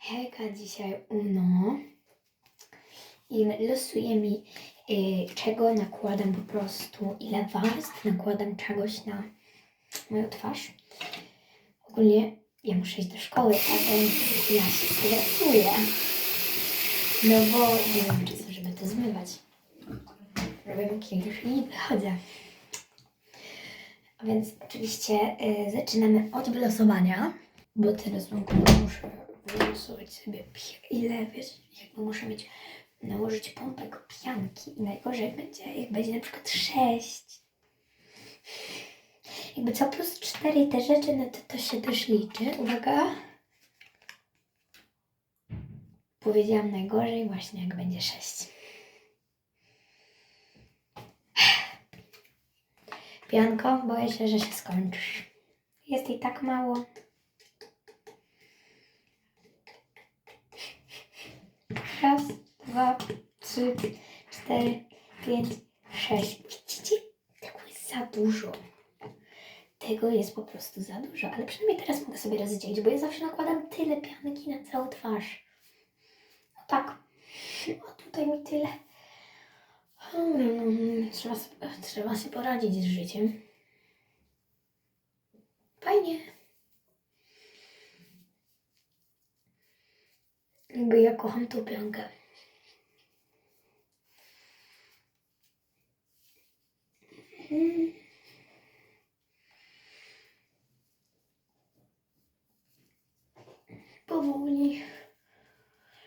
Hejka dzisiaj Uno i losuje mi y, czego nakładam po prostu, ile warstw nakładam czegoś na moją twarz. Ogólnie ja muszę iść do szkoły, a więc ja się stresuję. No bo nie mam czasu, żeby to zmywać. Robię makijaż i wychodzę. A więc oczywiście y, zaczynamy od wylosowania, bo teraz muszę wylosować sobie ile, wiesz, jakby muszę mieć, nałożyć pompek pianki i najgorzej będzie, jak będzie na przykład 6. Jakby co plus 4 i te rzeczy, no to to się też liczy. Uwaga. Powiedziałam najgorzej właśnie jak będzie 6. Pianko, boję się, że się skończysz. Jest jej tak mało. Raz, dwa, trzy, cztery, pięć, sześć. Widzicie? Tego jest za dużo. Tego jest po prostu za dużo, ale przynajmniej teraz mogę sobie rozdzielić, bo ja zawsze nakładam tyle pianki na całą twarz. No tak. A tutaj mi tyle. Hmm, Trzeba, sobie- trzeba się poradzić z życiem. Fajnie. Jakby ja kocham tą piankę. Powoli.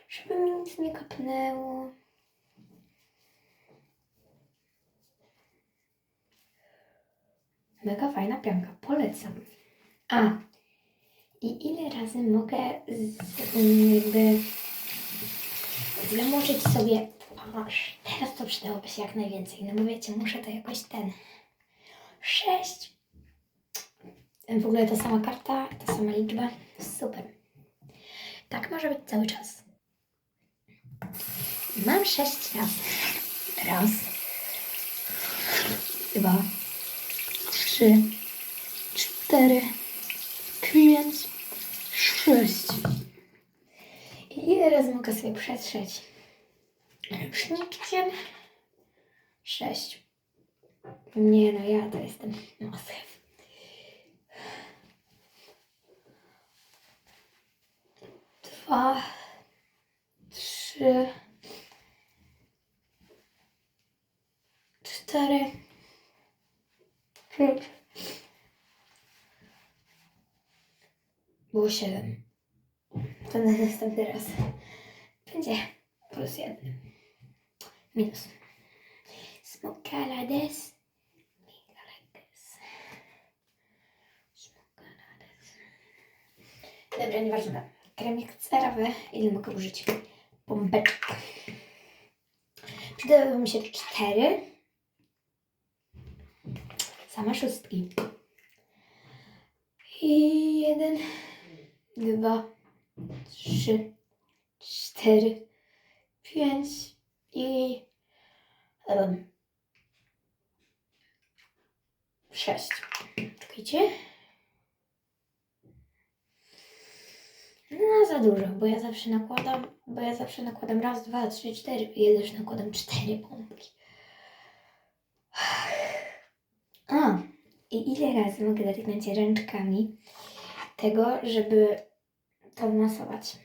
Żeby mi nic nie kapnęło. Mega fajna pianka, polecam. A, i ile razy mogę z, um, jakby zamoczyć sobie? Teraz to przydałoby się jak najwięcej, no bo wiecie, muszę to jakoś ten... Sześć. W ogóle ta sama karta, ta sama liczba. Super. Tak może być cały czas. Mam sześć raz. Raz. Dwa trzy, cztery, pięć, sześć. I ile razy mogę sobie przetrzeć ręcznikiem? Sześć. Nie no, ja to jestem masyw. Dwa, trzy, cztery, pięć. Było siedem. To na następny raz będzie plus jeden. Minus. Smokalades. Migalekes. Smokalades. Dobra, nieważne. Kremik cerowy. Ile mogę użyć? Pompeczka. Przydałyby mi się cztery. Same szóstki. I jeden, dwa, trzy, cztery, pięć i um, sześć. Czekajcie. No za dużo, bo ja zawsze nakładam, bo ja zawsze nakładam raz, dwa, trzy, cztery. I ja też nakładam cztery pompki. A, i ile razy mogę dotknąć ręczkami tego, żeby to masować?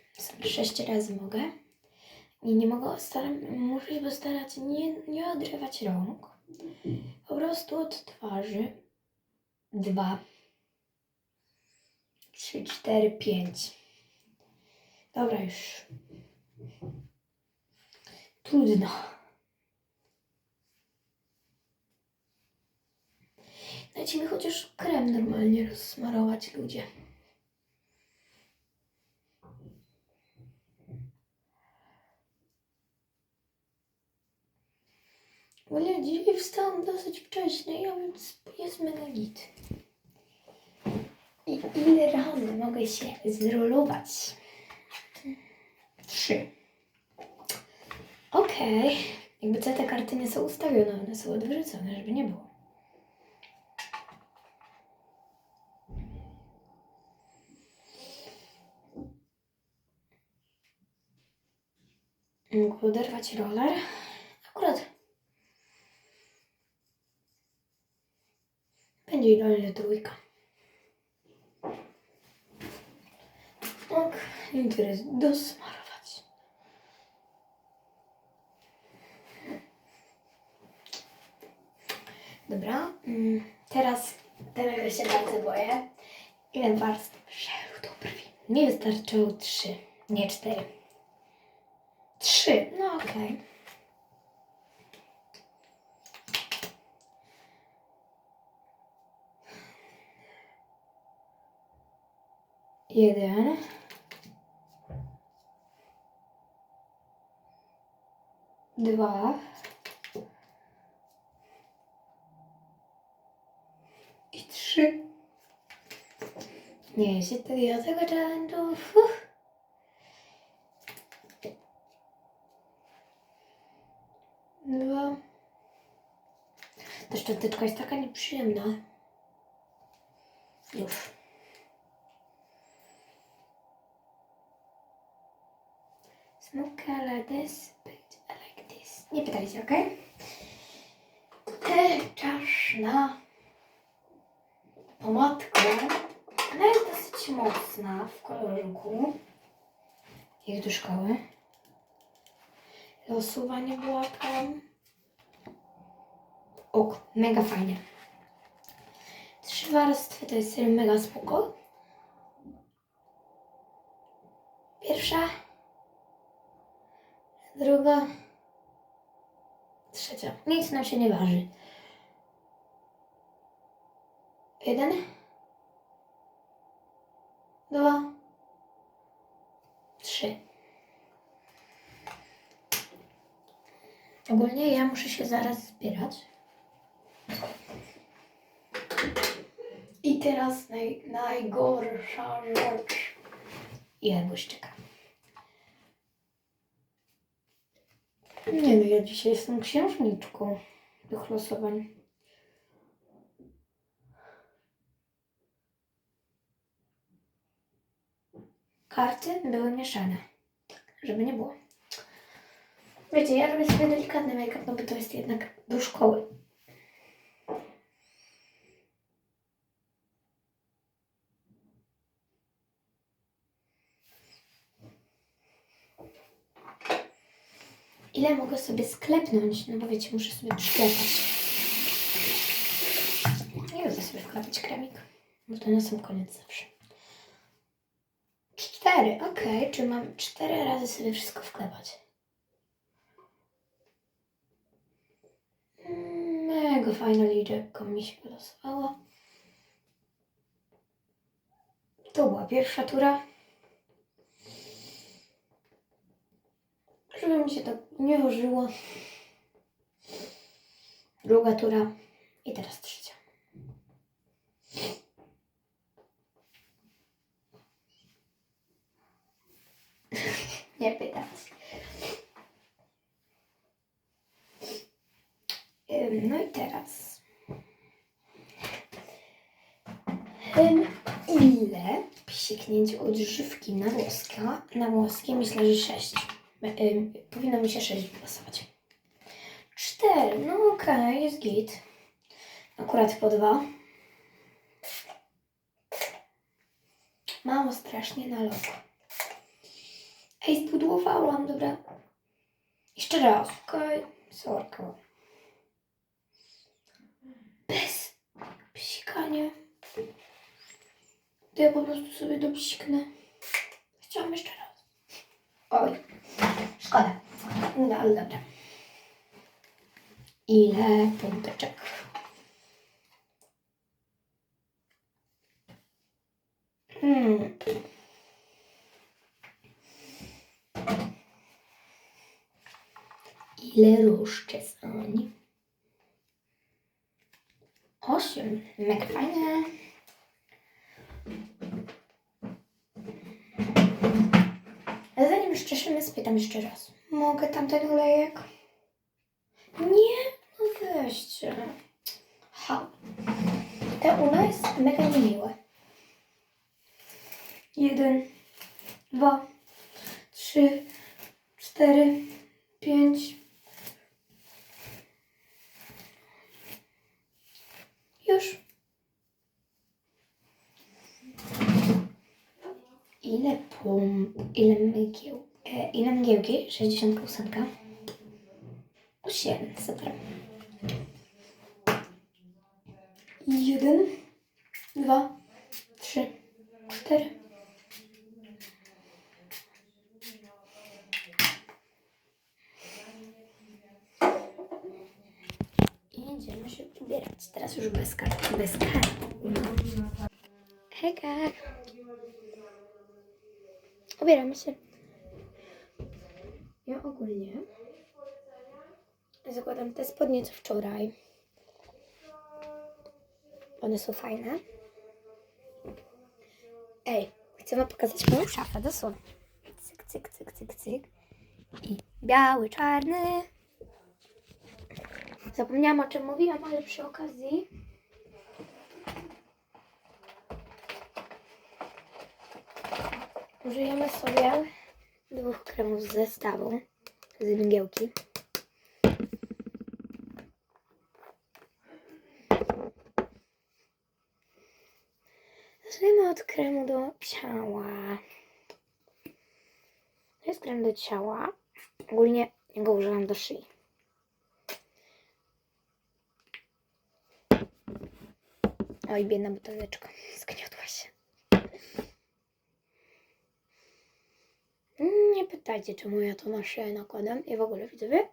Sześć razy mogę. I nie mogę, staram, muszę się postarać nie, nie odrywać rąk. Po prostu od twarzy. Dwa, trzy, cztery, pięć. Dobra już. Trudno. Dajcie mi chociaż krem normalnie rozsmarować, ludzie. Ja dzisiaj wstałam dosyć wcześnie, a więc jest mega git. I ile razy mogę się zrolować? Trzy. Okej. Jakby co te karty nie są ustawione, one są odwrócone, żeby nie było. Mógł oderwać roller. Akurat. Idealnie trójka. Tak, i teraz dosmarować. Dobra, mm, teraz tego się bardzo boję. Ile warstw żelu do brwi? Mi wystarczyło trzy, nie cztery. Trzy, no okej. Jeden. Dwa. I trzy. Nie, się to ja tego. Uff. Dwa. Ta szczoteczka jest taka nieprzyjemna. Już. Smoke like this, but like this. Nie pytajcie, ok? Czas na pomadkę. Ona jest dosyć mocna w kolorku. Jak do szkoły. Losowanie było tam. Ok, mega fajnie. Trzy warstwy to jest mega spoko. Pierwsza. Druga. Trzecia. Nic nam się nie waży. Jeden. Dwa. Trzy. Ogólnie ja muszę się zaraz zbierać. I teraz naj, najgorsza rzecz. Ile błyszczyka. Nie no, ja dzisiaj jestem księżniczką tych losowań. Karty były mieszane, żeby nie było. Wiecie, ja robię sobie delikatny make-up, no bo to jest jednak do szkoły. Ile mogę sobie sklepnąć? No bo wiecie, muszę sobie przyklepać. Nie lubię sobie wkładać kremik, bo to na sam koniec zawsze. Cztery, okej, czy mam cztery razy sobie wszystko wklepać? Mm, Mega fajna liczebka mi się wylosowała. To była pierwsza tura. Żeby mi się to nie użyło. Druga tura. I teraz trzecia. nie pytać. No i teraz. Ile psiknięć odżywki na włoska? Na włoskie myślę, że 6. Powinno mi się 6 wylosować. 4. No okej, jest git. Akurat po dwa. Mało strasznie na logo. Ej, spudłowałam, dobra. Jeszcze raz, okej. Sorka. Bez psikania. To ja po prostu sobie dopsiknę. Chciałam jeszcze raz. Oj, szkoda. No ale dobra. Ile punkteczek? Hmm. Ile rozczesań? Osiem. Mega fajne. Ale zanim szczeszymy, spytam jeszcze raz. Mogę tamten olejek? Nie, no weźcie. Ha. Te uno jest mega niemiłe. Jeden, dwa, trzy, cztery, pięć. Już. Ile pum, ile mgieł, e, ile mgiełki? 68. Osiem, super. Jeden, dwa, trzy, cztery. I idziemy się ubierać. Teraz już bez kartki, bez kartki. No. Hejka! Ubieramy się. Ja ogólnie zakładam te spodnie co wczoraj. One są fajne. Ej, chcę wam pokazać moją szafę, dosłownie. Cyk, cyk, cyk, cyk, cyk. I biały, czarny. Zapomniałam o czym mówiłam, ale przy okazji. Użyjemy sobie dwóch kremów z zestawu z mgiełki. Zacznijmy od kremu do ciała. To jest krem do ciała. Ogólnie ja go używam do szyi. Oj, biedna buteleczka. Zgniotła się. Nie pytajcie, czemu ja to na szyję. I w ogóle widzowie,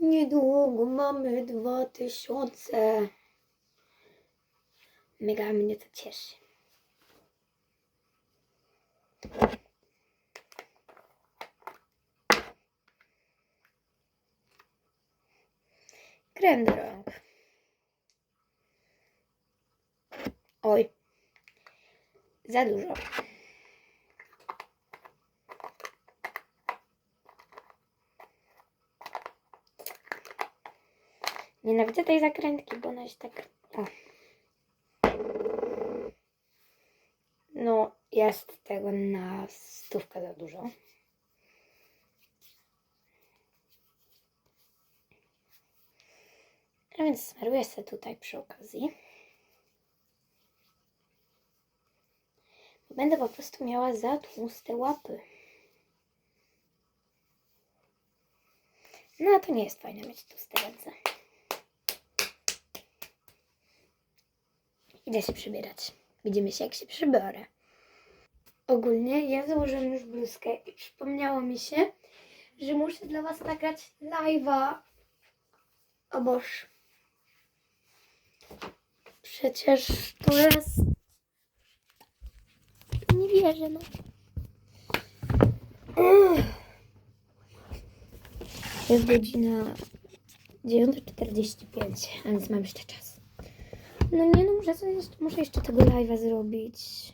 niedługo mamy 2000. Mega mnie to cieszy. Krem. Oj. Za dużo. Nienawidzę tej zakrętki, bo ona jest tak... O. No, jest tego na stówkę za dużo. A więc smaruję sobie tutaj przy okazji. Będę po prostu miała za tłuste łapy. No, to nie jest fajne mieć tłuste ręce. Idę się przybierać. Widzimy się, jak się przybiorę. Ogólnie ja założyłam już bluzkę i przypomniało mi się, że muszę dla Was nagrać live'a. O Boż. Przecież to jest... Nie wierzę, no. Jest godzina 9.45, a więc mam jeszcze czas. No nie, no muszę, jeszcze, muszę jeszcze tego live'a zrobić.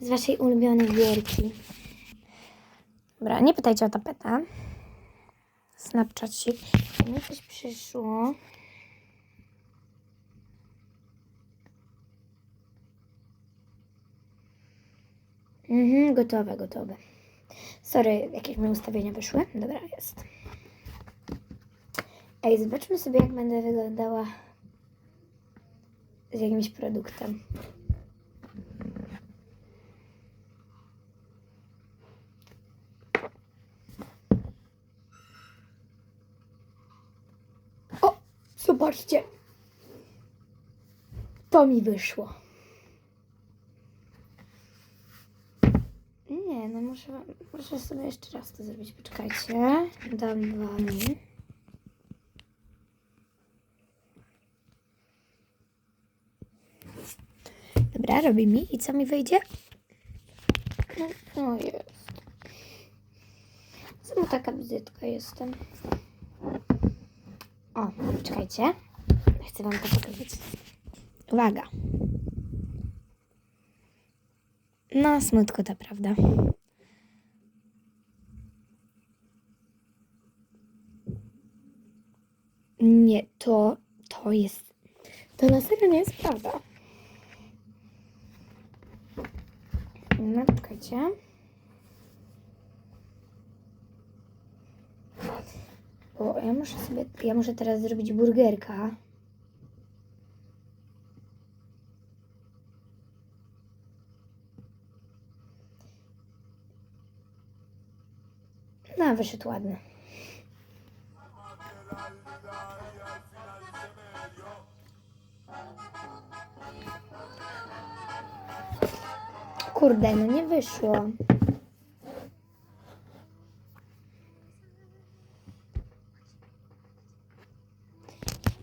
Z waszej ulubionej gierki. Dobra, nie pytajcie o tapetę. Snapchatcik. Mi coś przyszło. Mhm, gotowe, gotowe. Sorry, jakieś moje ustawienia wyszły. Dobra, jest. Ej, zobaczmy sobie, jak będę wyglądała z jakimś produktem. O, zobaczcie. To mi wyszło. Nie, no muszę, muszę sobie jeszcze raz to zrobić. Poczekajcie. Dam wam. Dobra, robi mi. I co mi wyjdzie? No, no jest. Znowu taka bzytka jestem. O, czekajcie. Chcę wam to pokazać. Uwaga. No, smutko to prawda. Nie, to, to jest, to na serio nie jest prawda. zrobione, czekajcie. O, ja muszę sobie, ja muszę teraz zrobić burgerka. No, wyszedł ładny. Kurde, no nie wyszło.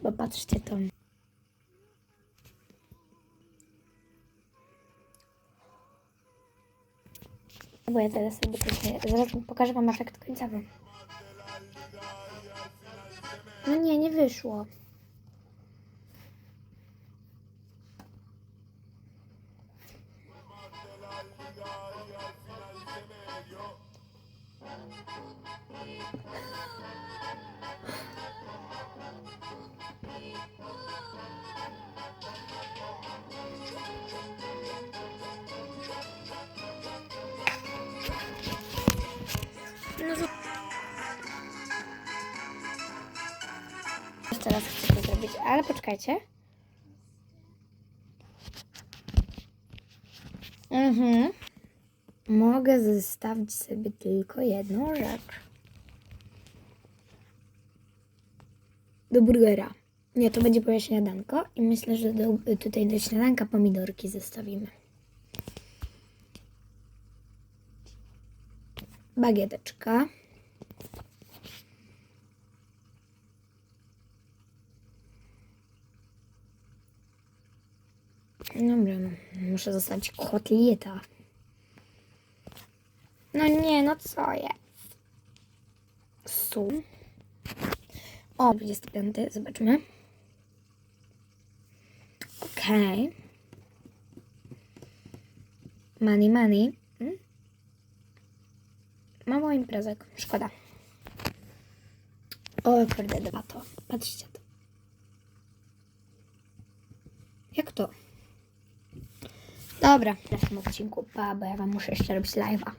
Bo patrzcie to. Bo ja teraz sobie tutaj, zaraz pokażę wam efekt końcowy. No nie, nie wyszło. Ale poczekajcie. Mhm. Mogę zostawić sobie tylko jedną rzecz. Do burgera. Nie, to będzie moje śniadanko i myślę, że do, tutaj do śniadanka pomidorki zostawimy. Bagieteczka. Dobra, no, muszę zostawić kotlieta. No nie, no co jest? Sól. O, 25, zobaczmy. Okej. Money, money. Hmm? Mało imprezek, szkoda. O, kurde, dwa to. Patrzcie to. Jak to? Dobra, w następnym odcinku, pa, bo ja wam muszę jeszcze robić live'a.